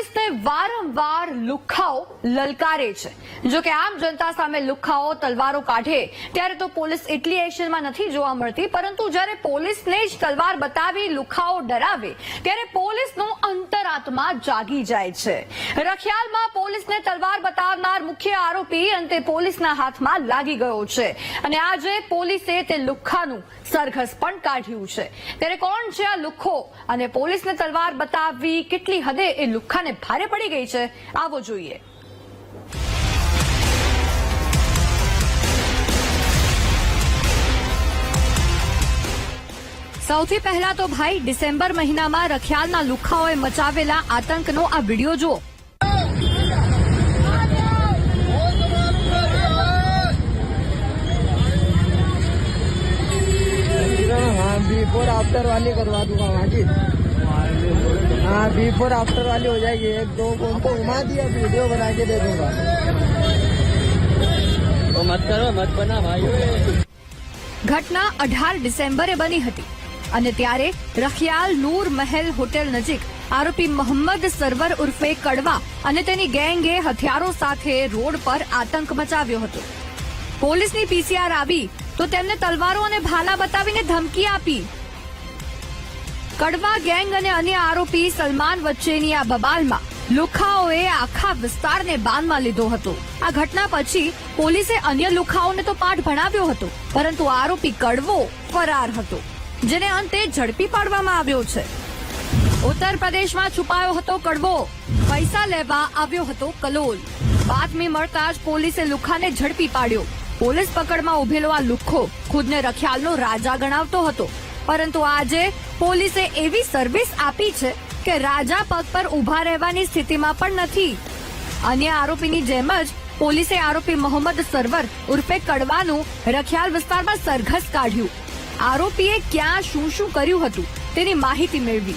પોલીસને વારંવાર લુખાઓ લલકારે છે. જો કે આમ જનતા સામે લુખાઓ, તલવારો કાઢે, ત્યારે તો પોલીસ એટલી એક્શનમાં નથી જોવા મળતી. પરંતુ જ્યારે પોલીસને જ તલવાર બતાવી લુખાઓ ડરાવે, ત્યારે પોલીસનો અંતરાત્મા જાગી જાય છે. રખિયાલમાં પોલીસને તલવાર બતાવનાર મુખ્ય આરોપી અંતે પોલીસના હાથમાં લાગી ગયો છે. અને આજે પોલીસે તે લુખ્ખાનું સરઘસ પણ કાઢ્યું છે. ત્યારે કોણ છે આ લુખ્ખો? અને પોલીસને તલવાર બતાવવી કેટલી હદે એ લુખ્ખાને ભારે પડી ગઈ છે? આવો જોઈએ. સૌથી પહેલા તો ભાઈ ડિસેમ્બર મહિનામાં રખિયાલના લુખ્ખાઓએ મચાવેલા આતંકનો આ વિડીયો જુઓ हाँ बिफोर आफ्टर वाली करवा दूंगा वहाँ की हाँ बिफोर आफ्टर वाली हो जाएगी एक दो फोन तो घुमा दिया वीडियो बना के दे दूंगा तो मत करो मत बना भाई ઘટના અઢાર ડિસેમ્બરે બની હતી અને ત્યારે રખિયાલ નૂર મહેલ હોટેલ નજીક આરોપી મોહમ્મદ સરવર ઉર્ફે કડવા અને તેની ગેંગે હથિયારો સાથે રોડ પર આતંક મચાવ્યો હતો. પોલીસની પીસીઆર આવી તો તેમને તલવારો અને ભાલા બતાવીને ધમકી આપી. કડવા ગેંગ અને અન્ય આરોપી સલમાન વચ્ચેની આ બબાલમાં લુખાઓએ આખા વિસ્તારને બાનમાં લીધો હતો. આ ઘટના પછી પોલીસે અન્ય લુખાઓને તો પાઠ ભણાવ્યો હતો, પરંતુ આરોપી કડવો ફરાર હતો. જેને અંતે ઝડપી પાડવામાં આવ્યો છે. ઉત્તર પ્રદેશમાં છુપાયો હતો કડવો. પૈસા લેવા આવ્યો હતો કલોલ. બાતમી મળતા જ પોલીસે લુખાને ઝડપી પાડ્યો. પોલીસ પકડમાં ઉભેલો આ લુખ્ખો ખુદને રખિયાલનો રાજા ગણાવતો હતો. પરંતુ આજે પોલીસે એવી સર્વિસ આપી છે કે રાજા પગ પર ઊભા રહેવાની સ્થિતિમાં પણ નથી. અન્ય આરોપીની જેમ જ પોલીસે આરોપી મોહમ્મદ સરવર ઉર્ફે કડવાનું રખિયાલ વિસ્તારમાં સરઘસ કાઢ્યું. આરોપીએ ક્યાં શું શું કર્યું હતું તેની માહિતી મેળવી.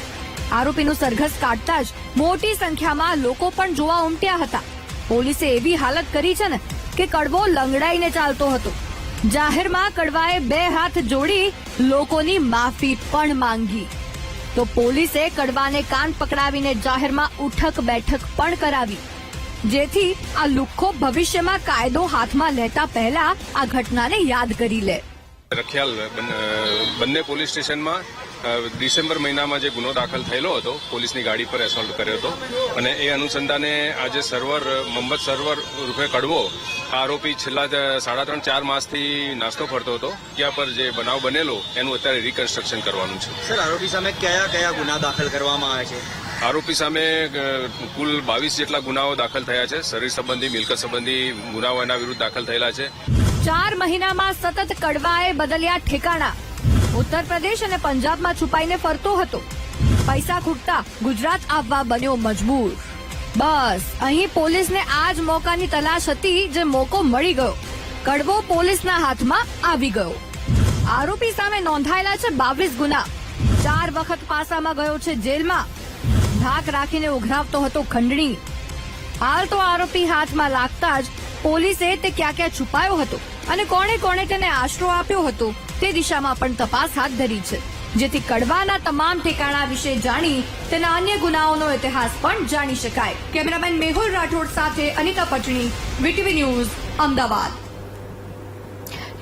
આરોપીનું સરઘસ કાઢતા જ મોટી સંખ્યામાં લોકો પણ જોવા ઉમટ્યા હતા. પોલીસે એવી હાલત કરી છે ને કે કડવો લંગડાઈને ચાલતો હતો. જાહેરમાં કડવાએ બે હાથ જોડી લોકોની માફી પણ માંગી. તો પોલીસે કડવાને કાન પકડાવીને જાહેરમાં ઉઠક બેઠક પણ કરાવી. જેથી આ લુખ્ખો ભવિષ્યમાં કાયદો હાથમાં લેતા પહેલા આ ઘટનાને યાદ કરી લે. રખિયાલ બંને પોલીસ સ્ટેશનમાં ડિસેમ્બર મહિનામાં જે ગુનો દાખલ થયેલો હતો પોલીસની ગાડી પર એસોલ્ટ કર્યો હતો. અને એ અનુસંધાને આજે સર્વર મોહમ્મદ સર્વર રૂપે કડવો આ આરોપી છેલ્લા સાડા ત્રણ ચાર માસથી નાસ્તો ફરતો હતો. ત્યાં પર જે બનાવ બનેલો એનું અત્યારે રિકન્સ્ટ્રક્શન કરવાનું છે. સર આરોપી સામે કયા કયા ગુના દાખલ કરવામાં આવે છે? આરોપી સામે કુલ બાવીસ જેટલા ગુનાઓ દાખલ થયા છે. શરીર સંબંધી મિલકત સંબંધી ગુનાઓ એના વિરુદ્ધ દાખલ થયેલા છે. ચાર મહિનામાં સતત કડવાએ બદલ્યા ઠેકાણા. ઉત્તર પ્રદેશ અને પંજાબમાં છુપાઈને ફરતો હતો. પૈસા ખૂટતા ગુજરાત આવવા બન્યો મજબૂર. બસ, અહીં પોલીસને આ જ મોકાની તલાશ હતી જે મોકો મળી ગયો. કડવો પોલીસના હાથમાં આવી ગયો. આરોપી સામે નોંધાયેલા છે બાવીસ ગુના. ચાર વખત પાસામાં ગયો છે જેલમાં. ધાક રાખીને ઉઘરાવતો હતો ખંડણી. હાલ તો આરોપી હાથમાં લાગતા જ પોલીસે તે ક્યાં ક્યાં છુપાયો હતો? અને કોણે કોણે તેને આશરો આપ્યો હતો તે દિશામાં પણ તપાસ હાથ ધરી છે. જેથી કડવાના તમામ ઠેકાણા વિશે જાણી તેના અન્ય ગુનાઓનો ઇતિહાસ પણ જાણી શકાય. કેમેરામેન મેહુલ રાઠોડ સાથે અનિતા પટણી, વીટીવી ન્યૂઝ, અમદાવાદ.